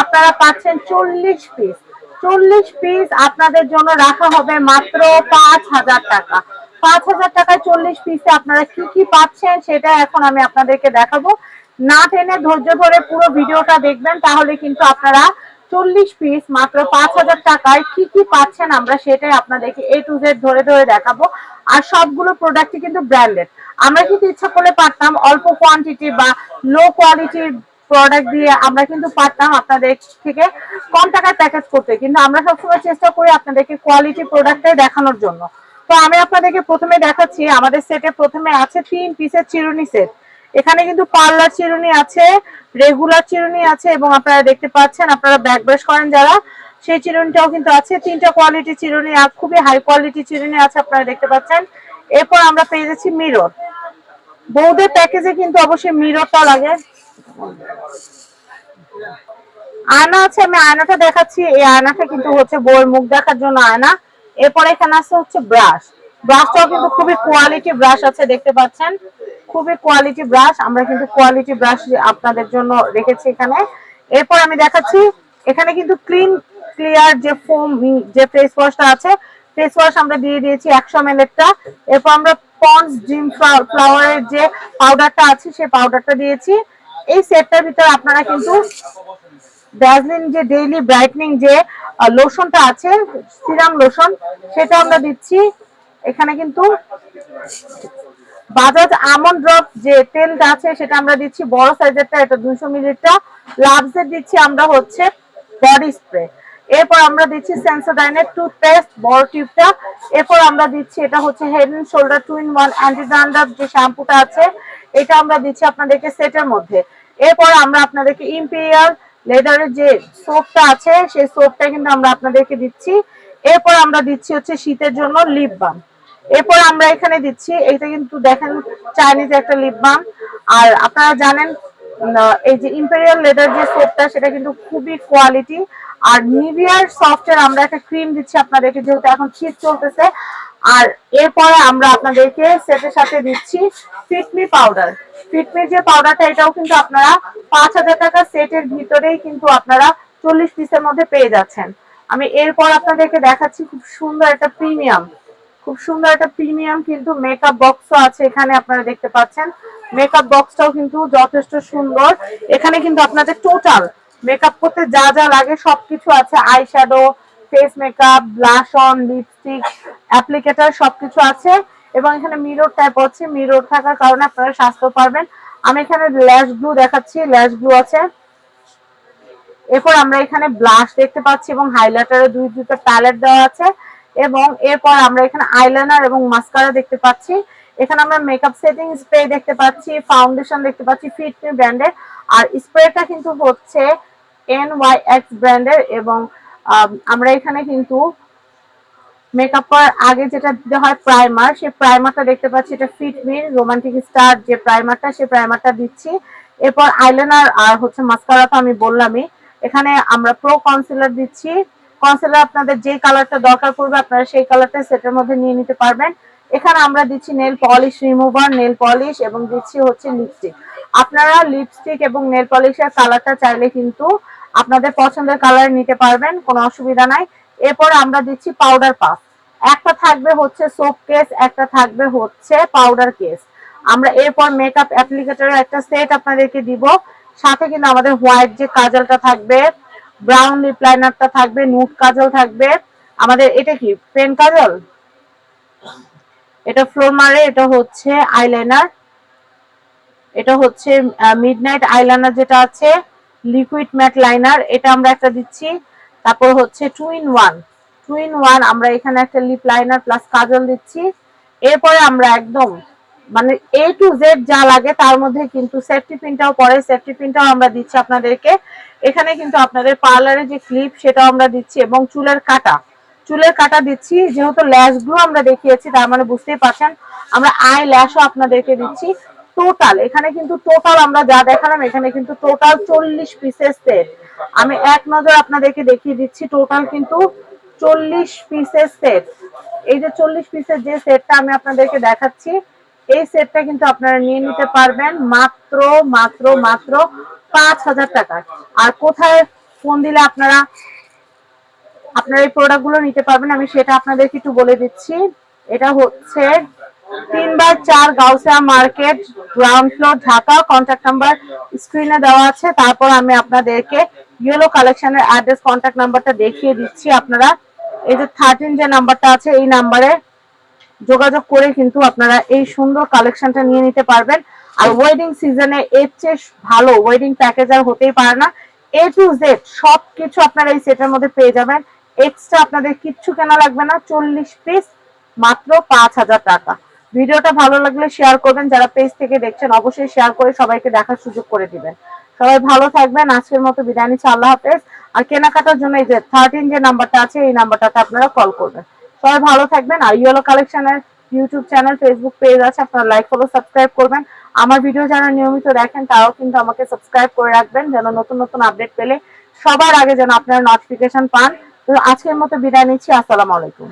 আপনারা পাচ্ছেন চল্লিশ পিস চল্লিশ পিস আপনাদের জন্য রাখা হবে মাত্র পাঁচ হাজার টাকা। পাঁচ হাজার টাকায় চল্লিশ পিসে আপনারা কি কি পাচ্ছেন, সেটা এখন আমি আপনাদেরকে দেখাবো। না টেনে ধৈর্য ধরে পুরো ভিডিওটা দেখবেন, তাহলে কিন্তু আপনারা চল্লিশ পিস মাত্র পাঁচ হাজার টাকায় কি কি পাচ্ছেন আমরা সেটাই আপনাদেরকে এ টু জেড ধরে ধরে দেখাবো। আর সবগুলো প্রোডাক্টই কিন্তু ব্র্যান্ডেড আমরা কিন্তু ইচ্ছা করলে পারতাম অল্প কোয়ান্টিটি বা লো কোয়ালিটির প্রোডাক্ট দিয়ে আমরা কিন্তু পারতাম আপনাদের থেকে কম টাকার প্যাকেজ করতে। কিন্তু আমরা সবসময় চেষ্টা করি আপনাদেরকে কোয়ালিটি প্রোডাক্টটাই দেখানোর জন্য। তো আমি আপনাদেরকে প্রথমে দেখাচ্ছি, আমাদের সেটে প্রথমে আছে তিন পিসের চিরুনি সেট এখানে কিন্তু পার্লার চিরুনি আছে রেগুলার চিরুনি আছে এবং আপনারা দেখতে পাচ্ছেন, আপনারা ব্যাক ব্রাশ করেন যারা, সেই চিরুনিটাও কিন্তু আছে। তিনটা কোয়ালিটি চিরুনি আর খুবই হাই কোয়ালিটি চিরুনি আছে আপনারা দেখতে পাচ্ছেন। এরপর আমরা পেয়ে যাচ্ছি মিরর বৌদের প্যাকেজে কিন্তু অবশ্যই মিররটা লাগে। আয়না আছে, আমি আয়নাটা দেখাচ্ছি। এই আয়নাটা কিন্তু হচ্ছে বউয়ের মুখ দেখার জন্য আয়না। এরপর এখানে আছে হচ্ছে ব্রাশ ব্রাশটাও কিন্তু খুবই কোয়ালিটি ব্রাশ আছে, দেখতে পাচ্ছেন। খুবই কোয়ালিটি ব্রাশ আমরা কিন্তু কোয়ালিটি ব্রাশ আপনাদের জন্য রেখেছি এখানে। এরপর আমি দেখাচ্ছি, এখানে কিন্তু ক্লিন ক্লিয়ার যে ফোম যে ফেস ওয়াশটা আছে ফেস ওয়াশ আমরা দিয়ে দিয়েছি একশো এম এরপর আমরা পন্স ড্রিম ফ্লাওয়ারের যে পাউডারটা আছে, সেই পাউডারটা দিয়েছি। এই সেটটার ভিতরে আপনারা কিন্তু ড্যাজলিন যে ডেইলি ব্রাইটনিং যে লোশনটা আছে সিরাম লোশন সেটা আমরা দিচ্ছি। এখানে কিন্তু বাজাজ আমন্ড ড্রপ যে তেলটা আছে, সেটা আমরা দিচ্ছি বড় সাইজেরটা, এটা দুশো মিলিটা লাভসের দিচ্ছি আমরা হচ্ছে বডি স্প্রে। এরপর আমরা দিচ্ছি সেন্সোডাইনের টুথপেস্ট, বড় টিউবটা। এরপর আমরা দিচ্ছি এটা হচ্ছে Head and Shoulder two in one anti dandruff যে শ্যাম্পুটা আছে, এটা আমরা দিচ্ছি আপনাদেরকে সেটের মধ্যে। এরপর আমরা আপনাদেরকে ইম্পেরিয়াল লেদারের যে সোপটা আছে, সেই সোপটা কিন্তু আমরা আপনাদেরকে দিচ্ছি। এরপর আমরা দিচ্ছি হচ্ছে শীতের জন্য লিপ বাম এরপর আমরা এখানে দিচ্ছি এটা কিন্তু দেখেন চাইনিজ একটা লিপ বাম আর আপনারা জানেন এই যে ইম্পেরিয়াল লেদার যে সোপটা সেটা কিন্তু খুবই কোয়ালিটি আর নিভিয়ার সফটের আমরা একটা ক্রিম দিচ্ছি আপনাদেরকে, যেহেতু এখন শীত চলতেছে। আর এরপরে আমরা আপনাদেরকে সেটের সাথে দিচ্ছি ফিটমি পাউডার ফিটমি যে পাউডারটা এটাও কিন্তু আপনারা পাঁচ হাজার টাকা সেটের ভিতরেই কিন্তু আপনারা চল্লিশ পিসের মধ্যে পেয়ে যাচ্ছেন। আমি এরপর আপনাদেরকে দেখাচ্ছি খুব সুন্দর একটা প্রিমিয়াম খুব সুন্দর একটা প্রিমিয়াম কিন্তু মেকআপ বক্সও আছে এখানে আপনারা দেখতে পাচ্ছেন। মেকআপ বক্সটাও কিন্তু যথেষ্ট সুন্দর। এখানে কিন্তু আপনাদের টোটাল মেকআপ করতে যা যা লাগে সবকিছু আছে। Eye shadow face makeup blush on lipstick applicator সবকিছু আছে। এবং এখানে মিরর টাইপ আছে। মিরর থাকার কারণে আপনারা স্বাস্থ্য পারবেন। আমি এখানে ল্যাশ গ্লু দেখাচ্ছি। ল্যাশ গ্লু আছে। এরপর আমরা এখানে ব্লাশ দেখতে পাচ্ছি এবং হাইলাইটারের দুই দুটো প্যালেট দেওয়া আছে। এবং এরপর আমরা এখানে আইলাইনার এবং মাস্কারা দেখতে পাচ্ছি। এখানে আমরা মেকআপ সেটিং স্প্রে দেখতে পাচ্ছি ফাউন্ডেশন দেখতে পাচ্ছি ফিটমি ব্র্যান্ডের আর স্প্রেটা কিন্তু হচ্ছে এন ওয়াই এক্স ব্র্যান্ডের এবং আম, আমরা এখানে কিন্তু মেকআপ করার আগে যেটা দিতে হয় প্রাইমার সেই প্রাইমারটা দেখতে পাচ্ছি এটা ফিটমির রোমান্টিক স্টার যে প্রাইমারটা সেই প্রাইমারটা দিচ্ছি। এরপর আইলাইনার আর হচ্ছে মাস্কারা তো আমি বললামই। এখানে আমরা প্রো কনসিলার দিচ্ছি। কনসিলার আপনাদের যে কালারটা দরকার পড়বে, আপনারা সেই কালারটা সেটের মধ্যে নিয়ে নিতে পারবেন। এখানে আমরা দিচ্ছি nail polish remover nail polish এবং দিচ্ছি হচ্ছে লিপস্টিক আপনারা লিপস্টিক এবং নেল পলিশের কালারটা চাইলে কিন্তু আপনাদের পছন্দের কালার নিতে পারবেন, কোনো অসুবিধা নাই। এরপর আমরা দিচ্ছি পাউডার পাফ একটা থাকবে হচ্ছে সোপ কেস একটা থাকবে হচ্ছে পাউডার কেস আমরা এরপর মেকআপ অ্যাপ্লিকেটরের একটা সেট আপনাদেরকে দিব। সাথে কিন্তু আমাদের হোয়াইট যে কাজলটা থাকবে ব্রাউন লিপ লাইনারটা থাকবে নুট কাজল থাকবে। আমাদের এটা কি পেন কাজল? এটা ফ্লোর মারে এটা হচ্ছে আইলাইনার এটা হচ্ছে মিডনাইট আইলাইনার যেটা আছে লিকুইড ম্যাট লাইনার এটা আমরা একটা দিচ্ছি। তারপর হচ্ছে two in one two in one আমরা এখানে একটা লিপ লাইনার প্লাস কাজল দিচ্ছি। এরপরে আমরা একদম মানে এ টু জেড যা লাগে তার মধ্যে কিন্তু সেফটি পিনটাও পরে সেফটি পিনটাও আমরা দিচ্ছি আপনাদেরকে। এখানে কিন্তু আপনাদের পার্লারে যে ক্লিপ সেটাও আমরা দিচ্ছি এবং চুলের কাটা। চুলের কাটা দিচ্ছি, যেহেতু ল্যাশগুলো আমরা দেখিয়েছি, তার মানে বুঝতেই পারছেন, আমরা আই ল্যাশও আপনাদেরকে দিচ্ছি। টোটাল এখানে কিন্তু টোটাল আমরা যা দেখালাম, এখানে কিন্তু টোটাল চল্লিশ পিসের সেট আমি এক নজর আপনাদেরকে দেখিয়ে দিচ্ছি টোটাল কিন্তু চল্লিশ পিসের সেট এই যে চল্লিশ পিসের যে সেটটা আমি আপনাদেরকে দেখাচ্ছি এই সেটটা কিন্তু আপনারা নিয়ে নিতে পারবেন মাত্র মাত্র মাত্র পাঁচ হাজার টাকায় আর কোথায় ফোন দিলে আপনারা আপনারা এই প্রোডাক্টগুলো নিতে পারবেন আমি সেটা আপনাদেরকে একটু বলে দিচ্ছি। এটা হচ্ছে তিন বার চার Gausia market ground floor Dhaka. Contact number স্ক্রিনে দেওয়া আছে। তারপর আমি আপনাদেরকে ইয়েলো কালেকশনের অ্যাড্রেস কন্ট্যাক্ট নাম্বারটা দেখিয়ে দিচ্ছি আপনারা। এই যে থার্টিন যে নাম্বারটা আছে এই নাম্বারে যোগাযোগ করে কিন্তু আপনারা এই সুন্দর কালেকশনটা নিয়ে নিতে পারবেন। আর ওয়েডিং সিজনে এর চেয়ে ভালো ওয়েডিং প্যাকেজ আর হতেই পারে না। এ টু জেড সব কিছু আপনারা এই সেটের মধ্যে পেয়ে যাবেন। এক্সট্রা আপনাদের কিচ্ছু কেনা লাগবে না, চল্লিশ পিস মাত্র পাঁচ হাজার টাকা। ভিডিওটা ভালো লাগলে শেয়ার করবেন, যারা পেজ থেকে দেখছেন অবশ্যই শেয়ার করে সবাইকে দেখার সুযোগ করে দিবেন। সবাই ভালো থাকবেন, আজকের মতো বিদায় নিচ্ছি, আল্লাহ হাফেজ। আর কেনাকাটার জন্য এই যে থার্টিন যে নাম্বারটা আছে, এই নাম্বারটাতে আপনারা কল করবেন। সবাই ভালো থাকবেন। আর ইয়েলো কালেকশনের ইউটিউব চ্যানেল ফেসবুক পেজ আছে, আপনারা লাইক ফলো সাবস্ক্রাইব করবেন। আমার ভিডিও যারা নিয়মিত দেখেন, তারাও কিন্তু আমাকে সাবস্ক্রাইব করে রাখবেন, যেন নতুন নতুন আপডেট পেলে সবার আগে যেন আপনারা নোটিফিকেশন পান। তো আজকের মতো বিদায় নিচ্ছি, আসসালামু আলাইকুম।